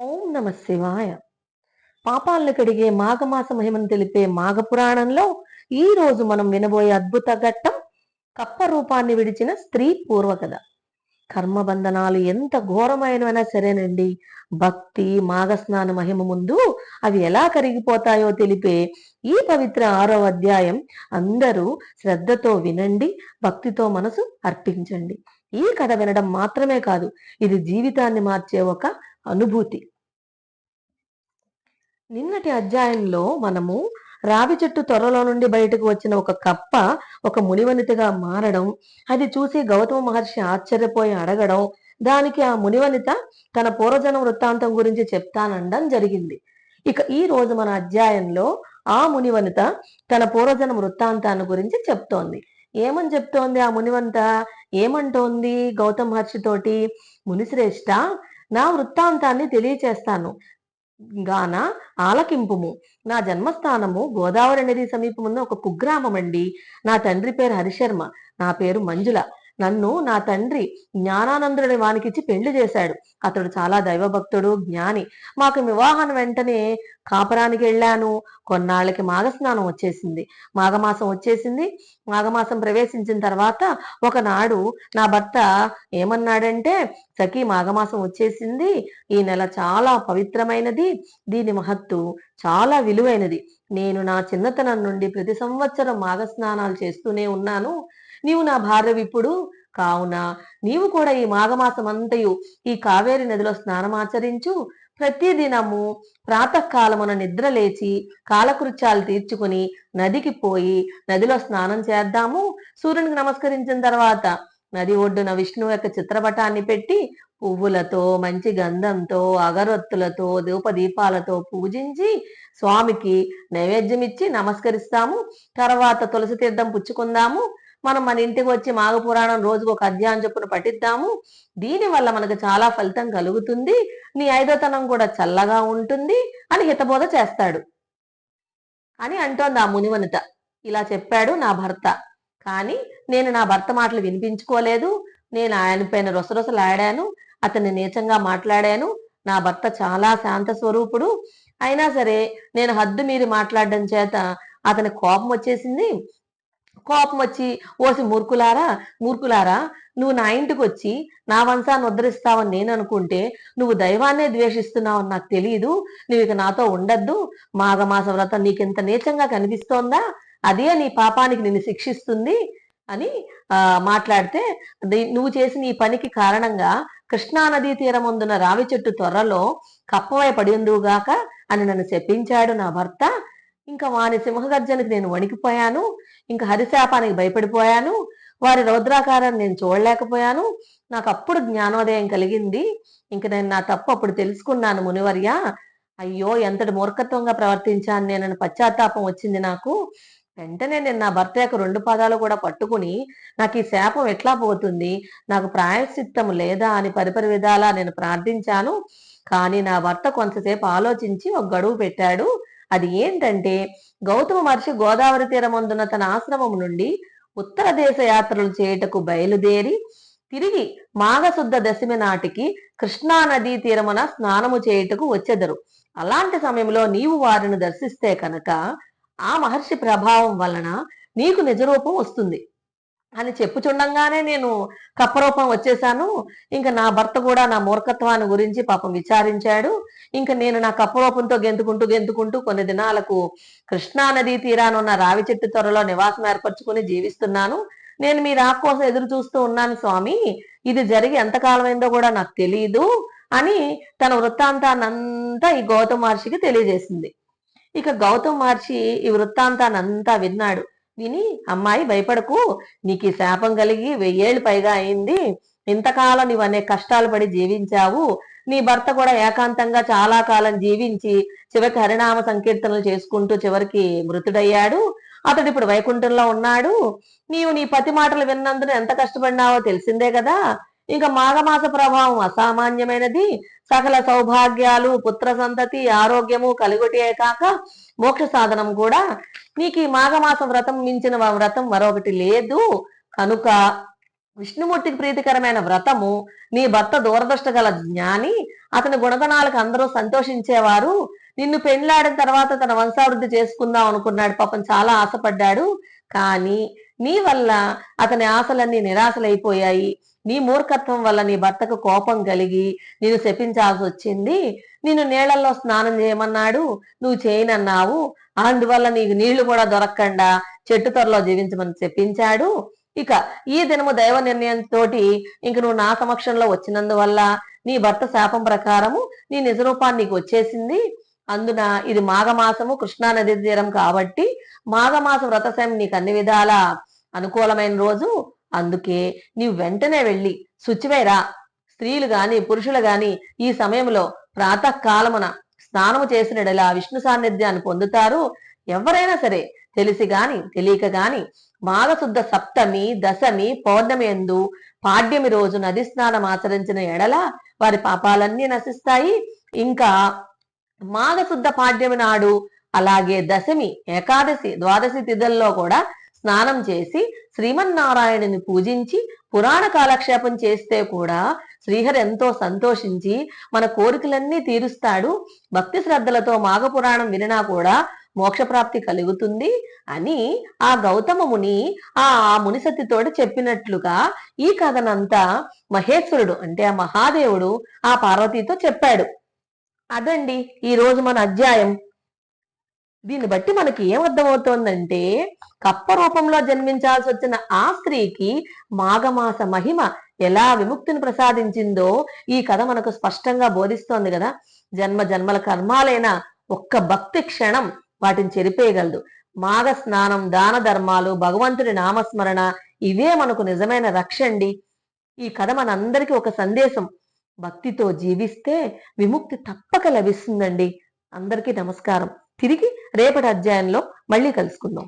ఓం నమ శివాయ. పాపాలను కడిగే మాఘమాస మహిమను తెలిపే మాఘ పురాణంలో ఈ రోజు మనం వినబోయే అద్భుత ఘట్టం కప్ప రూపాన్ని విడిచిన స్త్రీ పూర్వకథ. కర్మబంధనాలు ఎంత ఘోరమైనవైనా సరేనండి. భక్తి మాఘస్నాన మహిమ ముందు అవి ఎలా కరిగిపోతాయో తెలిపే ఈ పవిత్ర ఆరో అధ్యాయం అందరూ శ్రద్ధతో వినండి భక్తితో మనసు అర్పించండి. ఈ కథ వినడం మాత్రమే కాదు ఇది జీవితాన్ని మార్చే ఒక అనుభూతి. నిన్నటి అధ్యాయంలో మనము రావి చెట్టు త్వరలో నుండి బయటకు వచ్చిన ఒక కప్ప ఒక మునివనితగా మారడం అది చూసి గౌతమ మహర్షి ఆశ్చర్యపోయి అడగడం దానికి ఆ మునివనిత తన పూర్వజన వృత్తాంతం గురించి చెప్తానండం జరిగింది. ఇక ఈ రోజు మన అధ్యాయంలో ఆ మునివనిత తన పూర్వజన వృత్తాంతాన్ని గురించి చెప్తోంది. ఏమని చెప్తోంది ఆ మునివంత ఏమంటోంది గౌతమ మహర్షితోటి మునిశ్రేష్ట నా వృత్తాంతాన్ని తెలియచేస్తాను. గాన ఆలకింపుము. నా జన్మస్థానము గోదావరి నది సమీపమున్న ఒక కుగ్రామం అండి నా తండ్రి పేరు హరిశర్మ. నా పేరు మంజుల. నన్ను నా తండ్రి జ్ఞానానందుడి వానికిచ్చి పెళ్ళి చేశాడు. అతడు చాలా దైవభక్తుడు జ్ఞాని. మాకు వివాహం వెంటనే కాపరానికి వెళ్ళాను. కొన్నాళ్ళకి మాఘస్నానం వచ్చేసింది. మాఘమాసం వచ్చేసింది. మాఘమాసం ప్రవేశించిన తర్వాత ఒకనాడు నా భర్త ఏమన్నాడంటే సఖీ మాఘమాసం వచ్చేసింది. ఈ నెల చాలా పవిత్రమైనది. దీని మహత్తు చాలా విలువైనది. నేను నా చిన్నతనం నుండి ప్రతి సంవత్సరం మాఘస్నానాలు చేస్తూనే ఉన్నాను. నీవు నా భార్యవిప్పుడు కావున నీవు కూడా ఈ మాఘమాసమంతయు ఈ కావేరి నదిలో స్నానమాచరించు ప్రతి దినము ప్రాతకాలమున నిద్ర లేచి కాలకృత్యాలు తీర్చుకుని నదికి పోయి నదిలో స్నానం చేద్దాము. సూర్యునికి నమస్కరించిన తర్వాత నది ఒడ్డున విష్ణువు యొక్క చిత్రపటాన్ని పెట్టి పువ్వులతో మంచి గంధంతో అగరొత్తులతో దీపాలతో పూజించి స్వామికి నైవేద్యం ఇచ్చి నమస్కరిస్తాము. తర్వాత తులసి తీర్థం పుచ్చుకుందాము. మనం మన ఇంటికి వచ్చి మాఘ పురాణం రోజుకు ఒక అధ్యాయం చొప్పున పఠిద్దాము. దీని వల్ల మనకు చాలా ఫలితం కలుగుతుంది. నీ ఐదోతనం కూడా చల్లగా ఉంటుంది అని హితబోధ చేస్తాడు. అని అంటోంది ఆ మునివనిత. ఇలా చెప్పాడు నా భర్త. కానీ నేను నా భర్త మాటలు వినిపించుకోలేదు. నేను ఆయన పైన రొసరొసలాడాను. అతన్ని నీచంగా మాట్లాడాను. నా భర్త చాలా శాంత స్వరూపుడు. అయినా సరే నేను హద్దు మీరి మాట్లాడడం చేత అతని కోపం వచ్చేసింది. కోపం వచ్చి ఓసి మూర్ఖులారా మూర్ఖులారా నువ్వు నా ఇంటికి వచ్చి నా వంశాన్ని ఉద్ధరిస్తావని నేను అనుకుంటే నువ్వు దైవాన్నే ద్వేషిస్తున్నావని నాకు తెలియదు నువ్వు ఇక నాతో ఉండద్దు. మాఘమాస వ్రతం నీకింత నీచంగా కనిపిస్తోందా? అదే నీ పాపానికి నిన్ను శిక్షిస్తుంది అని ఆ మాట్లాడితే నువ్వు చేసిన ఈ పనికి కారణంగా కృష్ణా నదీ తీరమందున రావి చెట్టు త్వరలో కప్పవై పడి పడిందుగాక అని నన్ను చెప్పించాడు నా భర్త. ఇంకా వాని సింహగర్జనకి నేను వణికిపోయాను ఇంకా హరిశాపానికి భయపడిపోయాను వారి రౌద్రాకారాన్ని నేను చూడలేకపోయాను నాకు అప్పుడు జ్ఞానోదయం కలిగింది ఇంక నేను నా తప్పు అప్పుడు తెలుసుకున్నాను మునివర్య. అయ్యో ఎంతటి మూర్ఖత్వంగా ప్రవర్తించాను నేను పశ్చాత్తాపం వచ్చింది నాకు. వెంటనే నేను నా భర్త యొక్క రెండు పాదాలు కూడా పట్టుకుని నాకు ఈ శాపం ఎట్లా పోతుంది? నాకు ప్రాయశ్చిత్తం లేదా అని పరిపరి విధాలా నేను ప్రార్థించాను కానీ నా భర్త కొంతసేపు ఆలోచించి ఒక గడువు పెట్టాడు. అది ఏంటంటే గౌతమ మహర్షి గోదావరి తీరమందున తన ఆశ్రమం నుండి ఉత్తర దేశ యాత్రలు చేయుటకు బయలుదేరి తిరిగి మాఘశుద్ధ దశమి నాటికి కృష్ణా నదీ తీరమున స్నానము చేయుటకు వచ్చెదరు. అలాంటి సమయంలో నీవు వారిని దర్శిస్తే కనుక ఆ మహర్షి ప్రభావం వలన నీకు నిజరూపం వస్తుంది. అని చెప్పుచుండంగానే నేను కప్పరూపం వచ్చేసాను. ఇంకా నా భర్త కూడా నా మూర్ఖత్వాన్ని గురించి పాపం విచారించాడు. ఇంకా నేను నా కప్పరూపంతో గెంతుకుంటూ గెంతుకుంటూ కొన్ని దినాలకు కృష్ణా నదీ తీరానున్న రావి చెట్టు త్వరలో నివాసం ఏర్పరచుకుని జీవిస్తున్నాను. నేను మీ రాక్ కోసం ఎదురు చూస్తూ ఉన్నాను స్వామి. ఇది జరిగి ఎంతకాలమైందో కూడా నాకు తెలియదు అని తన వృత్తాంతానంతా ఈ గౌతమ మహర్షికి తెలియజేసింది. ఇక గౌతమ మహర్షి ఈ వృత్తాంతాన్ని అంతా విన్నాడు. విని అమ్మాయి భయపడకు నీకు ఈ శాపం కలిగి వెయ్యేళ్ళు పైగా అయింది. ఇంతకాలం నీవు అనేక కష్టాలు పడి జీవించావు. నీ భర్త కూడా ఏకాంతంగా చాలా కాలం జీవించి చివరికి హరినామ సంకీర్తనలు చేసుకుంటూ చివరికి మృతుడయ్యాడు. అతడు ఇప్పుడు వైకుంఠంలో ఉన్నాడు. నీవు నీ పతి మాటలు విన్నందున ఎంత కష్టపడినావో తెలిసిందే కదా. ఇంకా మాఘమాస ప్రభావం అసామాన్యమైనది. సకల సౌభాగ్యాలు పుత్ర సంతతి ఆరోగ్యము కలిగొటే కాక మోక్ష సాధనం కూడా. నీకు ఈ మాఘమాస వ్రతం మించిన వ్రతం మరొకటి లేదు. కనుక విష్ణుమూర్తికి ప్రీతికరమైన వ్రతము నీ భర్త దూరదృష్ట గల జ్ఞాని అతని గుణగణాలకు అందరూ సంతోషించేవారు. నిన్ను పెళ్ళాడిన తర్వాత తన వంశావృద్ధి చేసుకుందాం అనుకున్నాడు. పాపం చాలా ఆశపడ్డాడు. కానీ నీ వల్ల అతని ఆశలన్నీ నిరాశలైపోయాయి. నీ మూర్ఖత్వం వల్ల నీ భర్తకు కోపం కలిగి నేను శపించాల్సి వచ్చింది. నిన్ను నీళ్ళలో స్నానం చేయమన్నాడు. నువ్వు చేయనన్నావు. అందువల్ల నీకు నీళ్ళు కూడా దొరకకుండా. చెట్టు త్వరలో జీవించమని చెప్పించాడు ఇక ఈ దినము దైవ నిర్ణయంతో ఇంక నువ్వు నా సమక్షంలో వచ్చినందువల్ల నీ భర్త శాపం ప్రకారము నీ నిజ రూపాన్ని నీకు వచ్చేసింది. అందున ఇది మాఘమాసము కృష్ణా నది తీరం కాబట్టి మాఘమాస వ్రతశయం నీకు అన్ని విధాల అనుకూలమైన రోజు. అందుకే నీవు వెంటనే వెళ్ళి శుచివైరా స్త్రీలు గాని పురుషులు గాని ఈ సమయంలో ప్రాతకాలమున స్నానము చేసినడలా విష్ణు సాన్నిధ్యాన్ని పొందుతారు. ఎవరైనా సరే తెలిసి గాని తెలియక గాని మాఘశుద్ధ సప్తమి దశమి పౌర్ణమి ఎందు పాడ్యమి రోజు నది స్నానం ఆచరించిన ఎడల వారి పాపాలన్నీ నశిస్తాయి. ఇంకా మాఘశుద్ధ పాడ్యమి నాడు అలాగే దశమి ఏకాదశి ద్వాదశి తిథుల్లో కూడా స్నానం చేసి శ్రీమన్నారాయణుని పూజించి పురాణ కాలక్షేపం చేస్తే కూడా శ్రీహరి ఎంతో సంతోషించి మన కోరికలన్నీ తీరుస్తాడు. భక్తి శ్రద్ధలతో మాఘపురాణం వినినా కూడా మోక్షప్రాప్తి కలుగుతుంది అని ఆ గౌతమ ముని ఆ మునిసతితోడు చెప్పినట్లుగా ఈ కథనంతా మహేశ్వరుడు అంటే ఆ మహాదేవుడు ఆ పార్వతీతో చెప్పాడు. అదండి ఈ రోజు మన అధ్యాయం. దీన్ని బట్టి మనకి ఏం అర్థమవుతోందంటే కప్ప రూపంలో జన్మించాల్సి వచ్చిన ఆ స్త్రీకి మాఘమాస మహిమ ఎలా విముక్తిని ప్రసాదించిందో ఈ కథ మనకు స్పష్టంగా బోధిస్తోంది కదా. జన్మ జన్మల కర్మాలైన ఒక్క భక్తి క్షణం వాటిని చెరిపేయగలదు. మాఘ స్నానం దాన ధర్మాలు భగవంతుడి నామస్మరణ ఇవే మనకు నిజమైన రక్ష అండి. ఈ కథ మనందరికీ ఒక సందేశం. భక్తితో జీవిస్తే విముక్తి తప్పక లభిస్తుందండి. అందరికీ నమస్కారం. తిరిగి రేపటి అధ్యాయంలో మళ్ళీ కలుసుకుందాం.